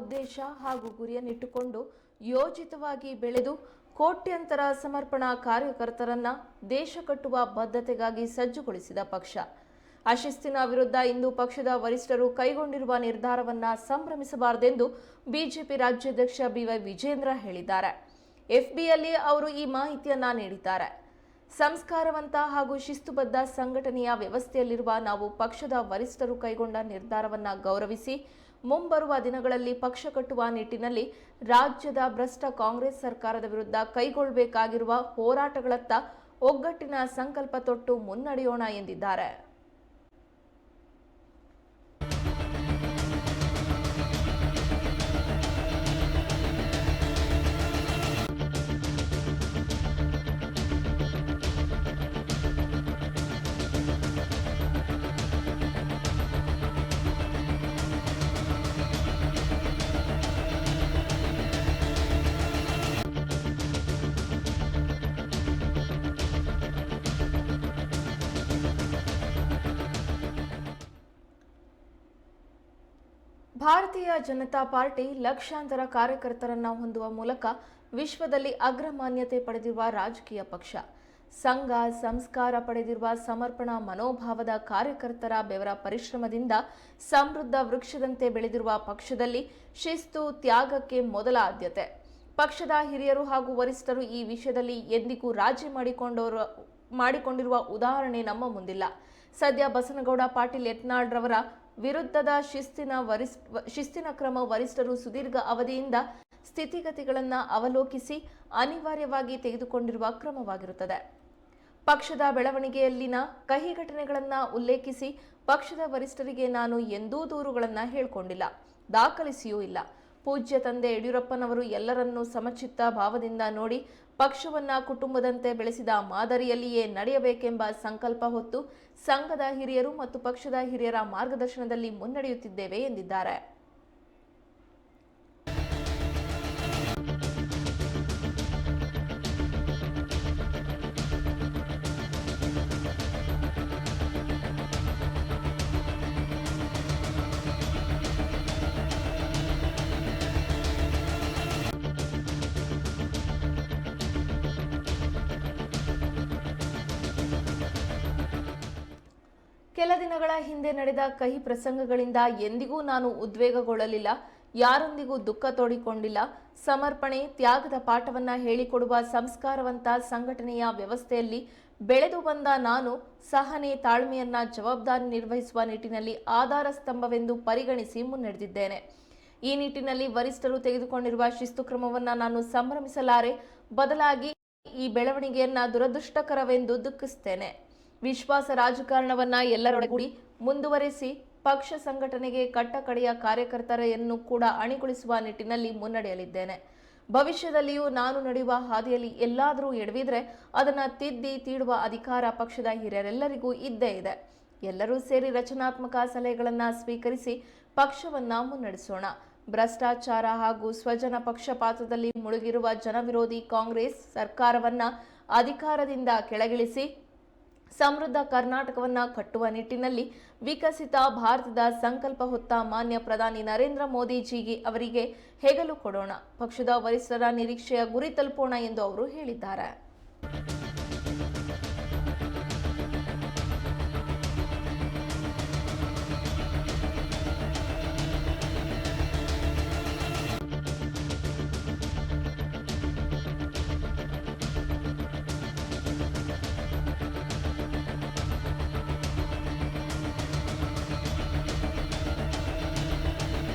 ಉದ್ದೇಶ ಹಾಗೂ ಗುರಿಯನ್ನಿಟ್ಟುಕೊಂಡು ಯೋಜಿತವಾಗಿ ಬೆಳೆದು ಕೋಟ್ಯಂತರ ಸಮರ್ಪಣಾ ಕಾರ್ಯಕರ್ತರನ್ನ ದೇಶ ಕಟ್ಟುವ ಬದ್ಧತೆಗಾಗಿ ಸಜ್ಜುಗೊಳಿಸಿದ ಪಕ್ಷ. ಅಶಿಸ್ತಿನ ವಿರುದ್ಧ ಇಂದು ಪಕ್ಷದ ವರಿಷ್ಠರು ಕೈಗೊಂಡಿರುವ ನಿರ್ಧಾರವನ್ನ ಸಂಭ್ರಮಿಸಬಾರದೆಂದು ಬಿಜೆಪಿ ರಾಜ್ಯಾಧ್ಯಕ್ಷ ಬಿವೈ ವಿಜೇಂದ್ರ ಹೇಳಿದ್ದಾರೆ. ಎಫ್ಬಿಯಲ್ಲಿ ಅವರು ಈ ಮಾಹಿತಿಯನ್ನ ನೀಡಿದ್ದಾರೆ. ಸಂಸ್ಕಾರವಂತ ಹಾಗೂ ಶಿಸ್ತುಬದ್ಧ ಸಂಘಟನೆಯ ವ್ಯವಸ್ಥೆಯಲ್ಲಿರುವ ನಾವು ಪಕ್ಷದ ವರಿಷ್ಠರು ಕೈಗೊಂಡ ನಿರ್ಧಾರವನ್ನ ಗೌರವಿಸಿ ಮುಂಬರುವ ದಿನಗಳಲ್ಲಿ ಪಕ್ಷ ಕಟ್ಟುವ ನಿಟ್ಟಿನಲ್ಲಿ ರಾಜ್ಯದ ಭ್ರಷ್ಟ ಕಾಂಗ್ರೆಸ್ ಸರ್ಕಾರದ ವಿರುದ್ಧ ಕೈಗೊಳ್ಳಬೇಕಾಗಿರುವ ಹೋರಾಟಗಳತ್ತ ಒಗ್ಗಟ್ಟಿನ ಸಂಕಲ್ಪ ತೊಟ್ಟು ಮುನ್ನಡೆಯೋಣ ಎಂದಿದ್ದಾರೆ. ಭಾರತೀಯ ಜನತಾ ಪಾರ್ಟಿ ಲಕ್ಷಾಂತರ ಕಾರ್ಯಕರ್ತರನ್ನು ಹೊಂದುವ ಮೂಲಕ ವಿಶ್ವದಲ್ಲಿ ಅಗ್ರಮಾನ್ಯತೆ ಪಡೆದಿರುವ ರಾಜಕೀಯ ಪಕ್ಷ. ಸಂಘ, ಸಂಸ್ಕಾರ ಪಡೆದಿರುವ ಸಮರ್ಪಣಾ ಮನೋಭಾವದ ಕಾರ್ಯಕರ್ತರ ಬೆವರ ಪರಿಶ್ರಮದಿಂದ ಸಮೃದ್ಧ ವೃಕ್ಷದಂತೆ ಬೆಳೆದಿರುವ ಪಕ್ಷದಲ್ಲಿ ಶಿಸ್ತು ತ್ಯಾಗಕ್ಕೆ ಮೊದಲ ಆದ್ಯತೆ. ಪಕ್ಷದ ಹಿರಿಯರು ಹಾಗೂ ವರಿಷ್ಠರು ಈ ವಿಷಯದಲ್ಲಿ ಎಂದಿಗೂ ರಾಜಿ ಮಾಡಿಕೊಂಡವರು ಮಾಡಿಕೊಂಡಿರುವ ಉದಾಹರಣೆ ನಮ್ಮ ಮುಂದಿಲ್ಲ. ಸದ್ಯ ಬಸನಗೌಡ ಪಾಟೀಲ್ ಯತ್ನಾಳ್ ರವರ ವಿರುದ್ಧದ ಶಿಸ್ತಿನ ವರಿಸ್, ಶಿಸ್ತಿನ ಕ್ರಮ ವರಿಷ್ಠರು ಸುದೀರ್ಘ ಅವಧಿಯಿಂದ ಸ್ಥಿತಿಗತಿಗಳನ್ನು ಅವಲೋಕಿಸಿ ಅನಿವಾರ್ಯವಾಗಿ ತೆಗೆದುಕೊಂಡಿರುವ ಕ್ರಮವಾಗಿರುತ್ತದೆ. ಪಕ್ಷದ ಬೆಳವಣಿಗೆಯಲ್ಲಿನ ಕಹಿ ಘಟನೆಗಳನ್ನು ಉಲ್ಲೇಖಿಸಿ ಪಕ್ಷದ ವರಿಷ್ಠರಿಗೆ ನಾನು ಎಂದೂ ದೂರುಗಳನ್ನು ಹೇಳಿಕೊಂಡಿಲ್ಲ. ದಾಖಲಿಸಿಯೂ ಇಲ್ಲ. ಪೂಜ್ಯ ತಂದೆ ಯಡಿಯೂರಪ್ಪನವರು ಎಲ್ಲರನ್ನೂ ಸಮಚಿತ್ತ ಭಾವದಿಂದ ನೋಡಿ ಪಕ್ಷವನ್ನ ಕುಟುಂಬದಂತೆ ಬೆಳೆಸಿದ ಮಾದರಿಯಲ್ಲಿಯೇ ನಡೆಯಬೇಕೆಂಬ ಸಂಕಲ್ಪ ಹೊತ್ತು ಸಂಘದ ಹಿರಿಯರು ಮತ್ತು ಪಕ್ಷದ ಹಿರಿಯರ ಮಾರ್ಗದರ್ಶನದಲ್ಲಿ ಮುನ್ನಡೆಯುತ್ತಿದ್ದೇವೆ ಎಂದಿದ್ದಾರೆ. ಕೆಲ ದಿನಗಳ ಹಿಂದೆ ನಡೆದ ಕಹಿ ಪ್ರಸಂಗಗಳಿಂದ ಎಂದಿಗೂ ನಾನು ಉದ್ವೇಗಗೊಳ್ಳಲಿಲ್ಲ, ಯಾರೊಂದಿಗೂ ದುಃಖ ತೋಡಿಕೊಂಡಿಲ್ಲ. ಸಮರ್ಪಣೆ, ತ್ಯಾಗದ ಪಾಠವನ್ನ ಹೇಳಿಕೊಡುವ ಸಂಸ್ಕಾರವಂತ ಸಂಘಟನೆಯ ವ್ಯವಸ್ಥೆಯಲ್ಲಿ ಬೆಳೆದು ಬಂದ ನಾನು ಸಹನೆ ತಾಳ್ಮೆಯನ್ನ ಜವಾಬ್ದಾರಿ ನಿರ್ವಹಿಸುವ ನಿಟ್ಟಿನಲ್ಲಿ ಆಧಾರ ಸ್ತಂಭವೆಂದು ಪರಿಗಣಿಸಿ ಮುನ್ನಡೆದಿದ್ದೇನೆ. ಈ ನಿಟ್ಟಿನಲ್ಲಿ ವರಿಷ್ಠರು ತೆಗೆದುಕೊಂಡಿರುವ ಶಿಸ್ತು ಕ್ರಮವನ್ನ ನಾನು ಸಂಭ್ರಮಿಸಲಾರೆ. ಬದಲಾಗಿ ಈ ಬೆಳವಣಿಗೆಯನ್ನ ದುರದೃಷ್ಟಕರವೆಂದು ದುಃಖಿಸುತ್ತೇನೆ ವಿಶ್ವಾಸ ರಾಜಕಾರಣವನ್ನ ಎಲ್ಲರೊಡಗೂಡಿ ಮುಂದುವರೆಸಿ ಪಕ್ಷ ಸಂಘಟನೆಗೆ ಕಟ್ಟಕಡೆಯ ಕಾರ್ಯಕರ್ತರೆಯನ್ನು ಕೂಡ ಅಣಿಗೊಳಿಸುವ ನಿಟ್ಟಿನಲ್ಲಿ ಮುನ್ನಡೆಯಲಿದ್ದೇನೆ. ಭವಿಷ್ಯದಲ್ಲಿಯೂ ನಾನು ನಡೆಯುವ ಹಾದಿಯಲ್ಲಿ ಎಲ್ಲಾದರೂ ಎಡವಿದ್ರೆ ಅದನ್ನ ತಿದ್ದಿ ತೀಡುವ ಅಧಿಕಾರ ಪಕ್ಷದ ಹಿರಿಯರೆಲ್ಲರಿಗೂ ಇದ್ದೇ ಇದೆ. ಎಲ್ಲರೂ ಸೇರಿ ರಚನಾತ್ಮಕ ಸಲಹೆಗಳನ್ನ ಸ್ವೀಕರಿಸಿ ಪಕ್ಷವನ್ನ ಮುನ್ನಡೆಸೋಣ. ಭ್ರಷ್ಟಾಚಾರ ಹಾಗೂ ಸ್ವಜನ ಪಕ್ಷಪಾತದಲ್ಲಿ ಮುಳುಗಿರುವ ಜನವಿರೋಧಿ ಕಾಂಗ್ರೆಸ್ ಸರ್ಕಾರವನ್ನ ಅಧಿಕಾರದಿಂದ ಕೆಳಗಿಳಿಸಿ ಸಮೃದ್ಧ ಕರ್ನಾಟಕವನ್ನ ಕಟ್ಟುವ ನಿಟ್ಟಿನಲ್ಲಿ ವಿಕಸಿತ ಭಾರತದ ಸಂಕಲ್ಪ ಹೊತ್ತ ಮಾನ್ಯ ಪ್ರಧಾನಿ ನರೇಂದ್ರ ಮೋದಿಜಿಗೆ ಅವರಿಗೆ ಹೆಗಲು ಕೊಡೋಣ. ಪಕ್ಷದ ವರಿಷ್ಠರ ನಿರೀಕ್ಷೆಯ ಗುರಿ ತಲುಪೋಣ ಎಂದು ಅವರು ಹೇಳಿದ್ದಾರೆ.